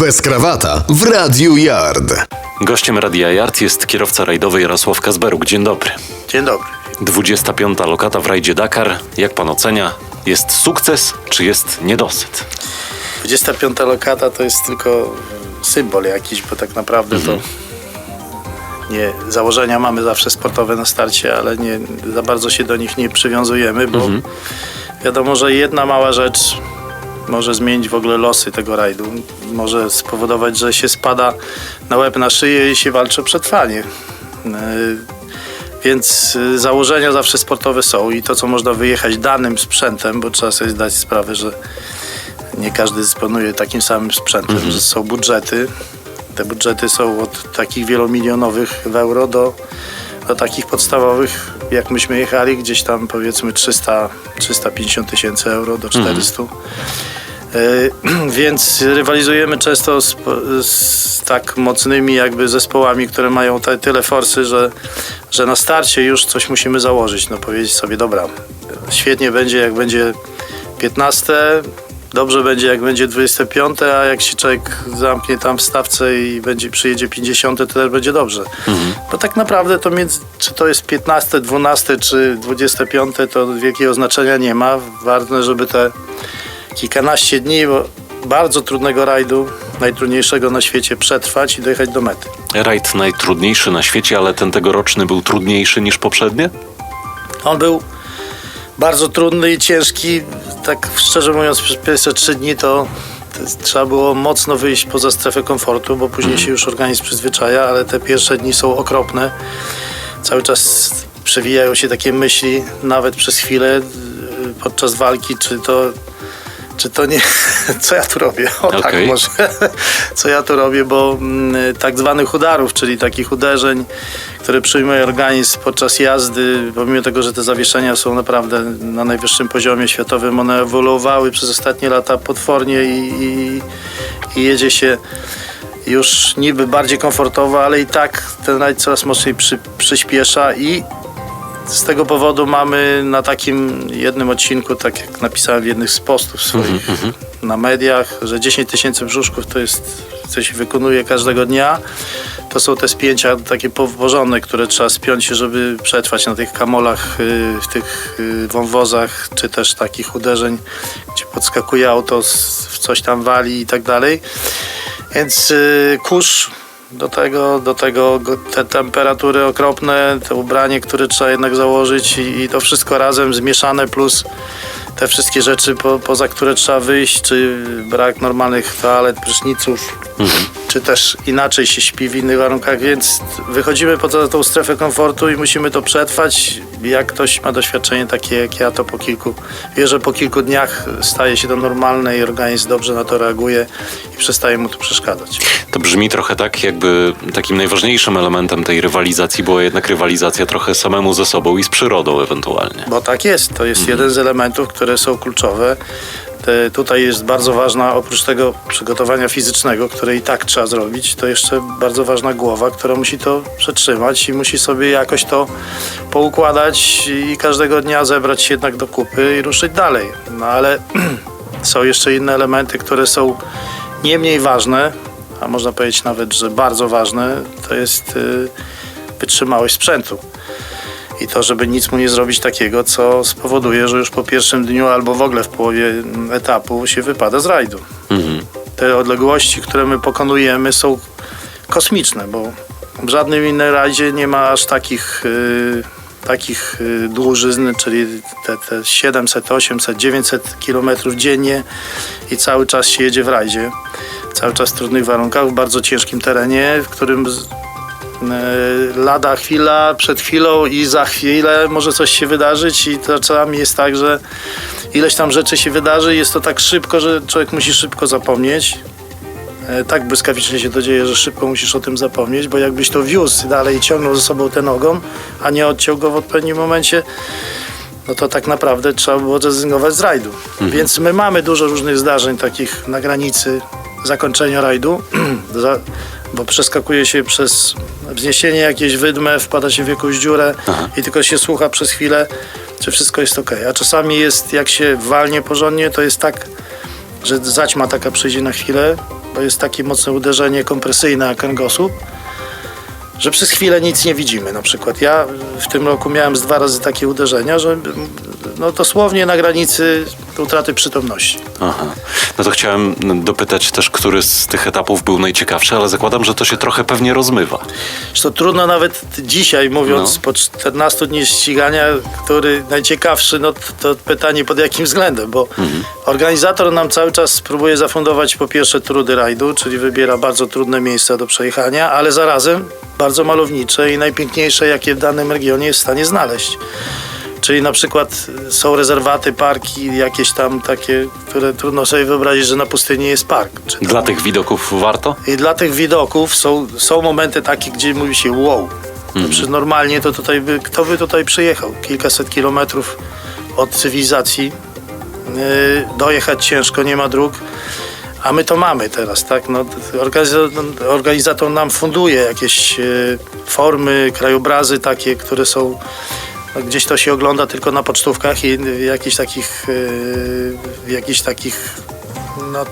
Bez krawata w Radiu Yard. Gościem Radia Yard jest kierowca rajdowy Jarosław Kazberuk. Dzień dobry. Dzień dobry. 25. lokata w rajdzie Dakar. Jak pan ocenia? Jest sukces czy jest niedosyt? 25 lokata to jest tylko symbol jakiś, bo tak naprawdę to nie, założenia mamy zawsze sportowe na starcie, ale nie, za bardzo się do nich nie przywiązujemy, bo wiadomo, że jedna mała rzecz może zmienić w ogóle losy tego rajdu. Może spowodować, że się spada na łeb, na szyję i się walczy o przetrwanie. Yy, Więc y, założenia zawsze sportowe są i to, co można wyjechać danym sprzętem, bo trzeba sobie zdać sprawę, że nie każdy dysponuje takim samym sprzętem, że są budżety. Te budżety są od takich wielomilionowych w euro do, do takich podstawowych, jak myśmy jechali, gdzieś tam powiedzmy 300, 350 tysięcy euro do 400. Y, Więc rywalizujemy często z, z tak mocnymi jakby zespołami, które mają te, tyle forsy, że, że na starcie już coś musimy założyć. No powiedzieć sobie, dobra, świetnie będzie jak będzie 15, dobrze będzie jak będzie 25, a jak się człowiek zamknie tam w stawce i będzie przyjedzie 50, to też będzie dobrze. Bo tak naprawdę to między, czy to jest 15, 12 czy 25, to wielkiego znaczenia nie ma. Ważne, żeby te kilkanaście dni bo bardzo trudnego rajdu, najtrudniejszego na świecie, przetrwać i dojechać do mety. Rajd najtrudniejszy na świecie, ale ten tegoroczny był trudniejszy niż poprzednie? On był bardzo trudny i ciężki. Tak szczerze mówiąc, przez pierwsze trzy dni to, trzeba było mocno wyjść poza strefę komfortu, bo później się już organizm przyzwyczaja, ale te pierwsze dni są okropne. Cały czas przewijają się takie myśli, nawet przez chwilę podczas walki, czy to czy to nie, co ja tu robię? O tak Okej. może, co ja tu robię, bo mm, tak zwanych udarów, czyli takich uderzeń, które przyjmuje organizm podczas jazdy, pomimo tego, że te zawieszenia są naprawdę na najwyższym poziomie światowym, one ewoluowały przez ostatnie lata potwornie i, i, i jedzie się już niby bardziej komfortowo, ale i tak ten rajd coraz mocniej przy, przyspiesza i z tego powodu mamy na takim jednym odcinku, tak jak napisałem w jednych z postów swoich na mediach, że 10 tysięcy brzuszków to jest, co się wykonuje każdego dnia. To są te spięcia takie porządne, które trzeba spiąć, żeby przetrwać na tych kamolach, y, w tych y, wąwozach, czy też takich uderzeń, gdzie podskakuje auto, w coś tam wali i tak dalej. Więc y, kurz do tego, do tego go- te temperatury okropne, te ubranie, które trzeba jednak założyć i, i to wszystko razem zmieszane plus te wszystkie rzeczy, po, poza które trzeba wyjść, czy brak normalnych toalet, pryszniców, czy też inaczej się śpi w innych warunkach, więc wychodzimy poza tą strefę komfortu i musimy to przetrwać. Jak ktoś ma doświadczenie takie jak ja, to po kilku, wie, że po kilku dniach staje się to normalne i organizm dobrze na to reaguje i przestaje mu to przeszkadzać. To brzmi trochę tak, jakby takim najważniejszym elementem tej rywalizacji była jednak rywalizacja trochę samemu ze sobą i z przyrodą ewentualnie. Bo tak jest, to jest jeden z elementów, które są kluczowe. Te, tutaj jest bardzo ważna, oprócz tego przygotowania fizycznego, które i tak trzeba zrobić, to jeszcze bardzo ważna głowa, która musi to przetrzymać i musi sobie jakoś to poukładać i każdego dnia zebrać się jednak do kupy i ruszyć dalej. No ale są jeszcze inne elementy, które są nie mniej ważne, a można powiedzieć nawet, że bardzo ważne, to jest y, wytrzymałość sprzętu i to, żeby nic mu nie zrobić takiego, co spowoduje, że już po pierwszym dniu albo w ogóle w połowie etapu się wypada z rajdu. Te odległości, które my pokonujemy są kosmiczne, bo w żadnym innym rajdzie nie ma aż takich, y, takich y, dłużyzn, czyli te, te 700, 800, 900 kilometrów dziennie i cały czas się jedzie w rajdzie. Cały czas w trudnych warunkach, w bardzo ciężkim terenie, w którym lada chwila, przed chwilą i za chwilę może coś się wydarzyć i to czasami jest tak, że ileś tam rzeczy się wydarzy, jest to tak szybko, że człowiek musi szybko zapomnieć. E, Tak błyskawicznie się to dzieje, że szybko musisz o tym zapomnieć, bo jakbyś to wiózł dalej i ciągnął ze sobą tę nogą, a nie odciął go w odpowiednim momencie, no to tak naprawdę trzeba było zrezygnować z rajdu. Więc my mamy dużo różnych zdarzeń takich na granicy zakończenia rajdu, bo przeskakuje się przez wzniesienie jakieś wydmę, wpada się w jakąś dziurę i tylko się słucha przez chwilę, czy wszystko jest ok. A czasami jest, jak się walnie porządnie, to jest tak że zaćma taka przyjdzie na chwilę, bo jest takie mocne uderzenie kompresyjne kręgosłup, że przez chwilę nic nie widzimy. Na przykład ja w tym roku miałem z dwa razy takie uderzenia, że no dosłownie na granicy utraty przytomności. Aha. No to chciałem dopytać też, który z tych etapów był najciekawszy, ale zakładam, że to się trochę pewnie rozmywa. Zresztą trudno nawet dzisiaj mówiąc No. po 14 dni ścigania, który najciekawszy, no to, to pytanie pod jakim względem, bo organizator nam cały czas próbuje zafundować po pierwsze trudy rajdu, czyli wybiera bardzo trudne miejsca do przejechania, ale zarazem bardzo malownicze i najpiękniejsze, jakie w danym regionie jest w stanie znaleźć. Czyli na przykład są rezerwaty, parki, jakieś tam takie, które trudno sobie wyobrazić, że na pustyni jest park. Czy Dla tych widoków warto? i dla tych widoków są, są momenty takie, gdzie mówi się wow. Przecież normalnie to tutaj by, kto by tutaj przyjechał? Kilkaset kilometrów od cywilizacji. Yy, dojechać ciężko, nie ma dróg. A my to mamy teraz, tak? No, organizator, nam funduje jakieś yy, formy, krajobrazy takie, które są no, gdzieś to się ogląda tylko na pocztówkach i w jakichś takich, w jakichś takich no,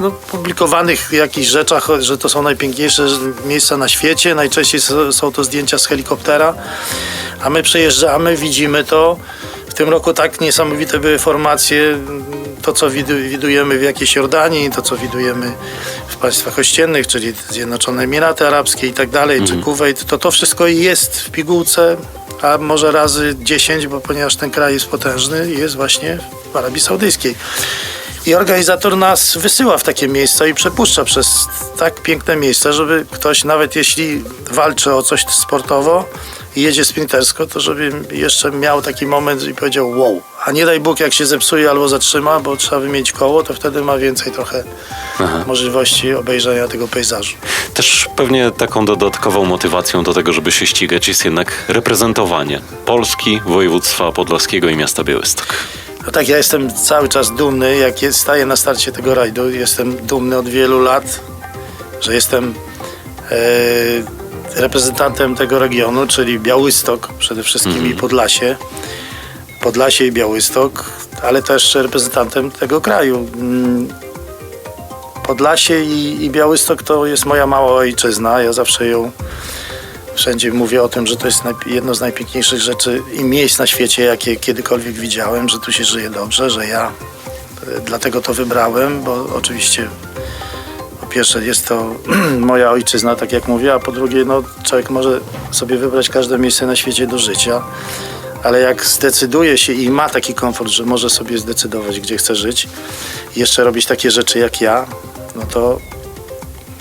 no, publikowanych jakichś rzeczach, że to są najpiękniejsze miejsca na świecie. Najczęściej są to zdjęcia z helikoptera, a my przyjeżdżamy, widzimy to. W tym roku tak niesamowite były formacje, to co widu- widujemy w jakiejś Jordanii, to co widujemy w państwach ościennych, czyli Zjednoczone Emiraty Arabskie i tak dalej, czy Kuwait, to to wszystko jest w pigułce, a może razy 10, bo ponieważ ten kraj jest potężny, jest właśnie w Arabii Saudyjskiej. I organizator nas wysyła w takie miejsca i przepuszcza przez tak piękne miejsca, żeby ktoś, nawet jeśli walczy o coś sportowo i jedzie sprintersko, to żeby jeszcze miał taki moment i powiedział wow. A nie daj Bóg, jak się zepsuje albo zatrzyma, bo trzeba wymienić koło, to wtedy ma więcej trochę możliwości obejrzenia tego pejzażu. Też pewnie taką dodatkową motywacją do tego, żeby się ścigać jest jednak reprezentowanie Polski, województwa podlaskiego i miasta Białystok. No tak, ja jestem cały czas dumny, jak jest, staję na starcie tego rajdu. Jestem dumny od wielu lat, że jestem e, reprezentantem tego regionu, czyli Białystok przede wszystkim i Podlasie. Podlasie i Białystok, ale też reprezentantem tego kraju. Mm, Podlasie i, i Białystok to jest moja mała ojczyzna. Ja zawsze ją Wszędzie mówię o tym, że to jest jedno z najpiękniejszych rzeczy i miejsc na świecie, jakie kiedykolwiek widziałem, że tu się żyje dobrze, że ja e, dlatego to wybrałem, bo oczywiście pierwsze jest to moja ojczyzna, tak jak mówię, a po drugie no, człowiek może sobie wybrać każde miejsce na świecie do życia, ale jak zdecyduje się i ma taki komfort, że może sobie zdecydować, gdzie chce żyć i jeszcze robić takie rzeczy jak ja, no to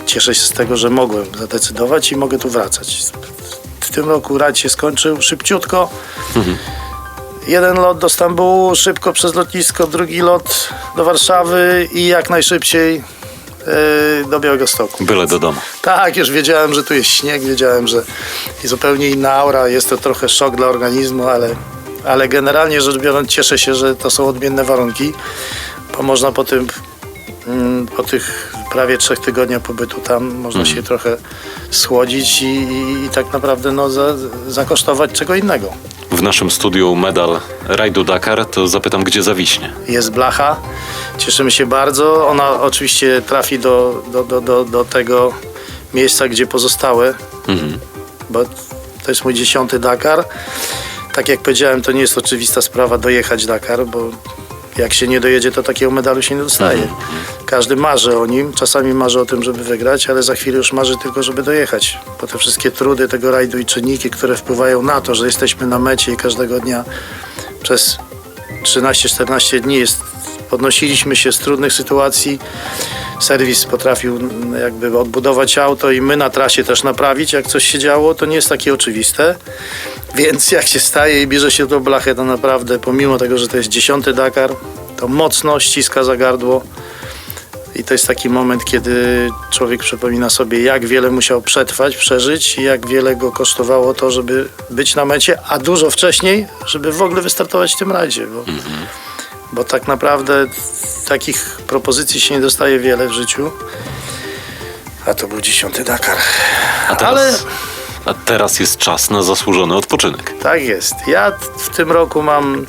cieszę się z tego, że mogłem zadecydować i mogę tu wracać. W tym roku rajd się skończył szybciutko. Jeden lot do Stambułu, szybko przez lotnisko, drugi lot do Warszawy i jak najszybciej yy, do Białegostoku. Byle do domu. Tak, już wiedziałem, że tu jest śnieg, wiedziałem, że jest zupełnie inna aura, jest to trochę szok dla organizmu, ale, ale generalnie rzecz biorąc cieszę się, że to są odmienne warunki, bo można po tym, mm, po tych prawie trzech tygodniach pobytu tam, można się trochę schłodzić i, i, i tak naprawdę no, za, zakosztować czego innego. W naszym studiu medal rajdu Dakar, to zapytam, gdzie zawiśnie. jest blacha. Cieszymy się bardzo. Ona oczywiście trafi do, do, do, do, do tego miejsca, gdzie pozostałe, bo to jest mój dziesiąty Dakar. Tak jak powiedziałem, to nie jest oczywista sprawa dojechać Dakar, bo jak się nie dojedzie, to takiego medalu się nie dostaje. Każdy marzy o nim, czasami marzy o tym, żeby wygrać, ale za chwilę już marzy tylko, żeby dojechać. Bo te wszystkie trudy tego rajdu i czynniki, które wpływają na to, że jesteśmy na mecie i każdego dnia przez 13-14 dni jest, podnosiliśmy się z trudnych sytuacji. Serwis potrafił mm, jakby odbudować auto i my na trasie też naprawić, jak coś się działo. To nie jest takie oczywiste. Więc jak się staje i bierze się tą blachę, to naprawdę pomimo tego, że to jest dziesiąty Dakar, to mocno ściska za gardło. I to jest taki moment, kiedy człowiek przypomina sobie, jak wiele musiał przetrwać, przeżyć i jak wiele go kosztowało to, żeby być na mecie, a dużo wcześniej, żeby w ogóle wystartować w tym rajdzie. Bo, bo tak naprawdę takich propozycji się nie dostaje wiele w życiu. A to był dziesiąty Dakar. A teraz, Ale a teraz jest czas na zasłużony odpoczynek. tak jest. Ja w tym roku mam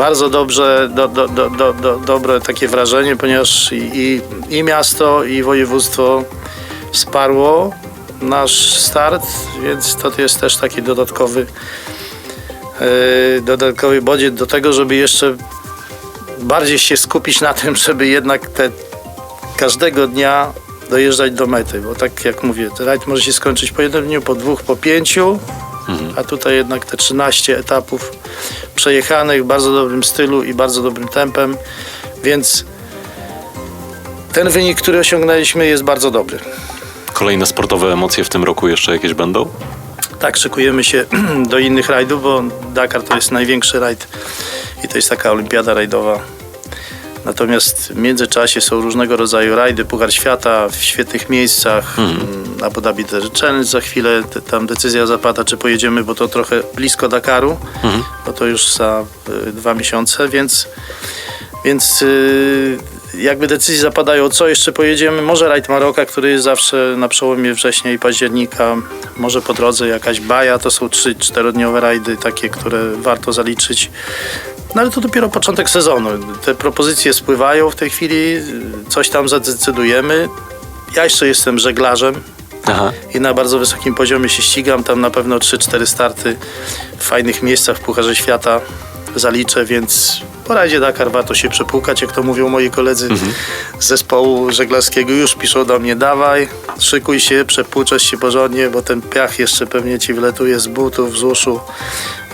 bardzo dobrze, do, do, do, do, do, dobre takie wrażenie, ponieważ i, i, i miasto, i województwo wsparło nasz start, więc to jest też taki dodatkowy, e, dodatkowy bodziec do tego, żeby jeszcze bardziej się skupić na tym, żeby jednak te każdego dnia dojeżdżać do mety, bo tak jak mówię, rajd może się skończyć po jednym dniu, po dwóch, po pięciu, a tutaj jednak te 13 etapów przejechanych w bardzo dobrym stylu i bardzo dobrym tempem, więc ten wynik, który osiągnęliśmy jest bardzo dobry. Kolejne sportowe emocje w tym roku jeszcze jakieś będą? Tak, szykujemy się do innych rajdów, bo Dakar to jest największy rajd i to jest taka olimpiada rajdowa. Natomiast w międzyczasie są różnego rodzaju rajdy, Puchar Świata w świetnych miejscach, mm, Abu Dhabi Challenge za chwilę, tam decyzja zapada, czy pojedziemy, bo to trochę blisko Dakaru, bo to już za y, dwa miesiące, więc, więc y, jakby decyzje zapadają, co jeszcze pojedziemy, może rajd Maroka, który jest zawsze na przełomie września i października, może po drodze jakaś baja, to są 3-4-dniowe rajdy takie, które warto zaliczyć. No ale to dopiero początek sezonu. Te propozycje spływają w tej chwili, coś tam zadecydujemy. Ja jeszcze jestem żeglarzem Aha. i na bardzo wysokim poziomie się ścigam. Tam na pewno 3-4 starty w fajnych miejscach w Pucharze Świata zaliczę, więc po rajdzie Dakar warto się przepłukać, jak to mówią moi koledzy z zespołu żeglarskiego. Już piszą do mnie, dawaj, szykuj się, przepłuczesz się porządnie, bo ten piach jeszcze pewnie ci wyletuje z butów, z uszu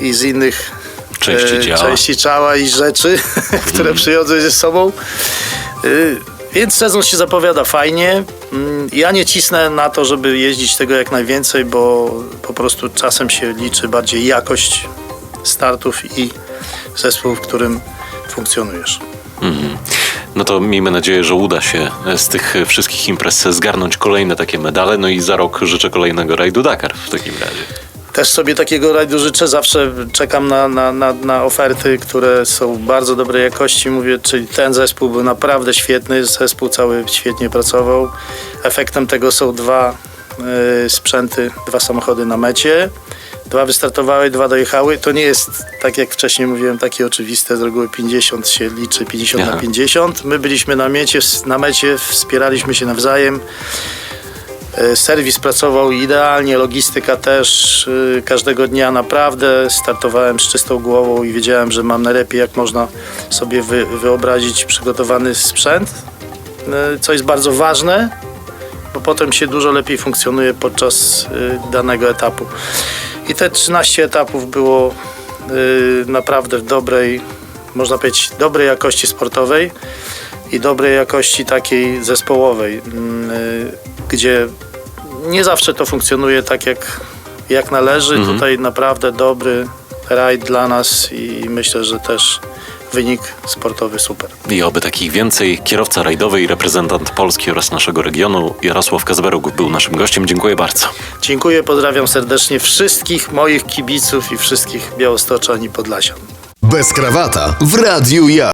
i z innych Części e, ciała. części ciała i rzeczy, które przychodzą ze sobą. Y, Więc sezon się zapowiada fajnie. Mm, Ja nie cisnę na to, żeby jeździć tego jak najwięcej, bo po prostu czasem się liczy bardziej jakość startów i zespół, w którym funkcjonujesz. No to miejmy nadzieję, że uda się z tych wszystkich imprez zgarnąć kolejne takie medale. No i za rok życzę kolejnego rajdu Dakar w takim razie. Też sobie takiego rajdu życzę. Zawsze czekam na, na, na, na oferty, które są bardzo dobrej jakości. Mówię, czyli ten zespół był naprawdę świetny, zespół cały świetnie pracował. Efektem tego są dwa y, sprzęty, dwa samochody na mecie. Dwa wystartowały, dwa dojechały. To nie jest, tak jak wcześniej mówiłem, takie oczywiste. Z reguły 50 się liczy, 50 Aha. na 50. My byliśmy na mecie, na mecie, wspieraliśmy się nawzajem. E, Serwis pracował idealnie, logistyka też. e, Każdego dnia naprawdę startowałem z czystą głową i wiedziałem, że mam najlepiej jak można sobie wy, wyobrazić przygotowany sprzęt, e, co jest bardzo ważne, bo potem się dużo lepiej funkcjonuje podczas danego etapu. I te 13 etapów było naprawdę w dobrej, można powiedzieć, dobrej jakości sportowej i dobrej jakości takiej zespołowej, mm, y, gdzie nie zawsze to funkcjonuje tak jak, jak należy. Tutaj naprawdę dobry rajd dla nas i myślę, że też wynik sportowy super. I oby takich więcej. Kierowca rajdowy i reprezentant Polski oraz naszego regionu Jarosław Kazberuk był naszym gościem. Dziękuję bardzo. Dziękuję, pozdrawiam serdecznie wszystkich moich kibiców i wszystkich białostoczan i podlasian. Bez krawata w Radiu Yard.